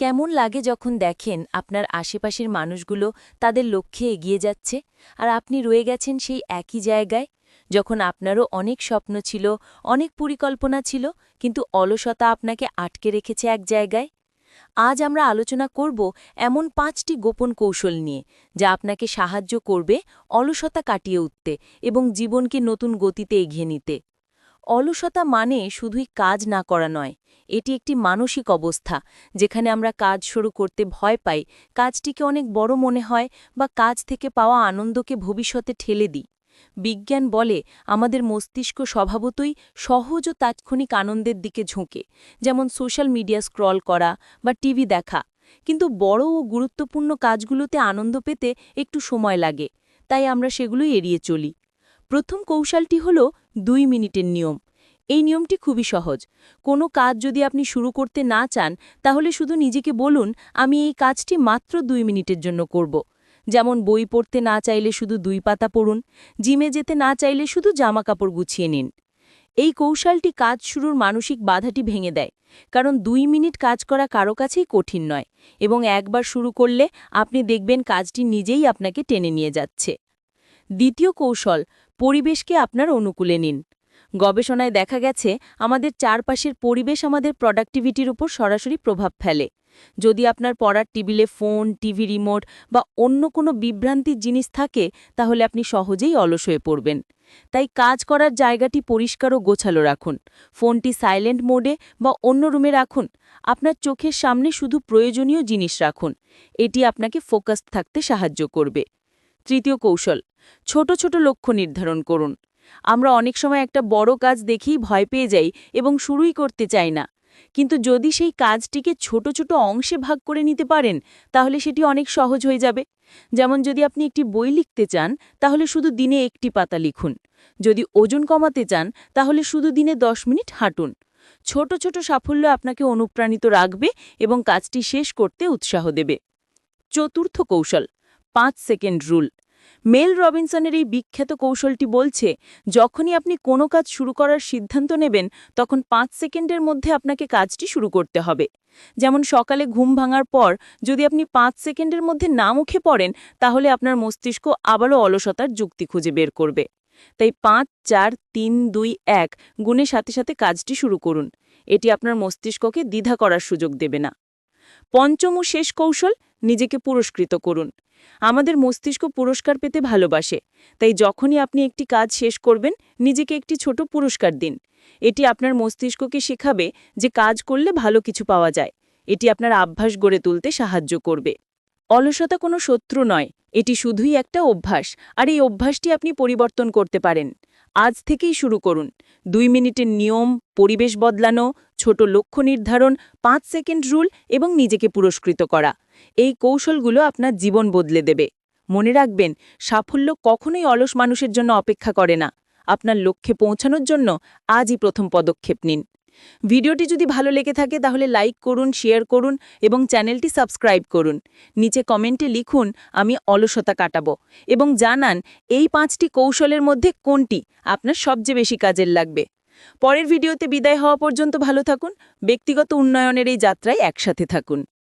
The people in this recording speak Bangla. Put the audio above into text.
কেমন লাগে যখন দেখেন আপনার আশেপাশের মানুষগুলো তাদের লক্ষ্যে এগিয়ে যাচ্ছে? আর আপনি রয়ে গেছেন সেই একই জায়গায়, যখন আপনারও অনেক স্বপ্ন ছিল, অনেক পরিকল্পনা ছিল, কিন্তু অলসতা আপনাকে আটকে রেখেছে এক জায়গায়? আজ আমরা আলোচনা করব এমন পাঁচটি গোপন কৌশল নিয়ে, যা আপনাকে সাহায্য করবে অলসতা কাটিয়ে উঠতে এবং জীবনকে নতুন গতিতে এগিয়ে নিতে। অলসতা মানে শুধুই কাজ না করা নয়, এটি একটি মানসিক অবস্থা, যেখানে আমরা কাজ শুরু করতে ভয় পাই, কাজটিকে অনেক বড় মনে হয় বা কাজ থেকে পাওয়া আনন্দকে ভবিষ্যতে ঠেলে দিই। বিজ্ঞান বলে আমাদের মস্তিষ্ক স্বভাবতই সহজ ও তাৎক্ষণিক আনন্দের দিকে ঝুঁকে, যেমন সোশ্যাল মিডিয়া স্ক্রল করা বা টিভি দেখা। কিন্তু বড় ও গুরুত্বপূর্ণ কাজগুলোতে আনন্দ পেতে একটু সময় লাগে, তাই আমরা সেগুলোই এড়িয়ে চলি। প্রথম কৌশলটি হল দুই মিনিটের নিয়ম। এই নিয়মটি খুবই সহজ। কোনো কাজ যদি আপনি শুরু করতে না চান, তাহলে শুধু নিজেকে বলুন, আমি এই কাজটি মাত্র দুই মিনিটের জন্য করব। যেমন বই পড়তে না চাইলে শুধু দুই পাতা পড়ুন, জিমে যেতে না চাইলে শুধু জামা কাপড় গুছিয়ে নিন। এই কৌশলটি কাজ শুরুর মানসিক বাধাটি ভেঙে দেয়, কারণ দুই মিনিট কাজ করা কারও কাছেই কঠিন নয় এবং একবার শুরু করলে আপনি দেখবেন কাজটি নিজেই আপনাকে টেনে নিয়ে যাচ্ছে। দ্বিতীয় কৌশল পরিবেশকে আপনার অনুকূলে নিন। গবেষণায় দেখা গেছে, আমাদের চারপাশের পরিবেশ আমাদের প্রোডাক্টিভিটির উপর সরাসরি প্রভাব ফেলে। যদি আপনার পড়ার টেবিলে ফোন, টিভি রিমোট বা অন্য কোনো বিভ্রান্তির জিনিস থাকে, তাহলে আপনি সহজেই অলস হয়ে পড়বেন। তাই কাজ করার জায়গাটি পরিষ্কার ও গোছালো রাখুন। ফোনটি সাইলেন্ট মোডে বা অন্য রুমে রাখুন। আপনার চোখের সামনে শুধু প্রয়োজনীয় জিনিস রাখুন। এটি আপনাকে ফোকাস থাকতে সাহায্য করবে। তৃতীয় কৌশল, ছোট ছোট লক্ষ্য নির্ধারণ করুন। আমরা অনেক সময় একটা বড় কাজ দেখেই ভয় পেয়ে যাই এবং শুরুই করতে চাই না। কিন্তু যদি সেই কাজটিকে ছোট ছোট অংশে ভাগ করে নিতে পারেন, তাহলে সেটি অনেক সহজ হয়ে যাবে। যেমন যদি আপনি একটি বই লিখতে চান, তাহলে শুধু দিনে একটি পাতা লিখুন। যদি ওজন কমাতে চান, তাহলে শুধু দিনে দশ মিনিট হাঁটুন। ছোট ছোট সাফল্য আপনাকে অনুপ্রাণিত রাখবে এবং কাজটি শেষ করতে উৎসাহ দেবে। চতুর্থ কৌশল পাঁচ সেকেন্ড রুল। মেল রবিনসনের এই বিখ্যাত কৌশলটি বলছে, যখনই আপনি কোনো কাজ শুরু করার সিদ্ধান্ত নেবেন, তখন পাঁচ সেকেন্ডের মধ্যে আপনাকে কাজটি শুরু করতে হবে। যেমন সকালে ঘুম ভাঙার পর যদি আপনি পাঁচ সেকেন্ডের মধ্যে না মুখে পড়েন, তাহলে আপনার মস্তিষ্ক আবারও অলসতার যুক্তি খুঁজে বের করবে। তাই পাঁচ, চার, তিন, দুই, এক গুণের সাথে সাথে কাজটি শুরু করুন। এটি আপনার মস্তিষ্ককে দ্বিধা করার সুযোগ দেবে না। পঞ্চম ও শেষ কৌশল, নিজেকে পুরস্কৃত করুন। আমাদের মস্তিষ্ক পুরস্কার পেতে ভালোবাসে, তাই যখনই আপনি একটি কাজ শেষ করবেন, নিজেকে একটি ছোট পুরস্কার দিন। এটি আপনার মস্তিষ্ককে শেখাবে যে কাজ করলে ভালো কিছু পাওয়া যায়। এটি আপনার অভ্যাস গড়ে তুলতে সাহায্য করবে। অলসতা কোনো শত্রু নয়, এটি শুধুই একটা অভ্যাস, আর এই অভ্যাসটি আপনি পরিবর্তন করতে পারেন। আজ থেকেই শুরু করুন। দুই মিনিটের নিয়ম, পরিবেশ বদলানো, ছোট লক্ষ্য নির্ধারণ, পাঁচ সেকেন্ড রুল এবং নিজেকে পুরস্কৃত করা। এই কৌশলগুলো আপনার জীবন বদলে দেবে। মনে রাখবেন, সাফল্য কখনোই অলস মানুষের জন্য অপেক্ষা করে না। আপনার লক্ষ্যে পৌঁছানোর জন্য আজই প্রথম পদক্ষেপ নিন। ভিডিওটি যদি ভালো লেগে থাকে তাহলে লাইক করুন, শেয়ার করুন এবং চ্যানেলটি সাবস্ক্রাইব করুন। নিচে কমেন্টে লিখুন, আমি অলসতা কাটাবো এবং জানান এই পাঁচটি কৌশলের মধ্যে কোনটি আপনার সবচেয়ে বেশি কাজের লাগবে। পরের ভিডিওতে বিদায় হওয়া পর্যন্ত ভালো থাকুন। ব্যক্তিগত উন্নয়নের এই যাত্রায় একসাথে থাকুন।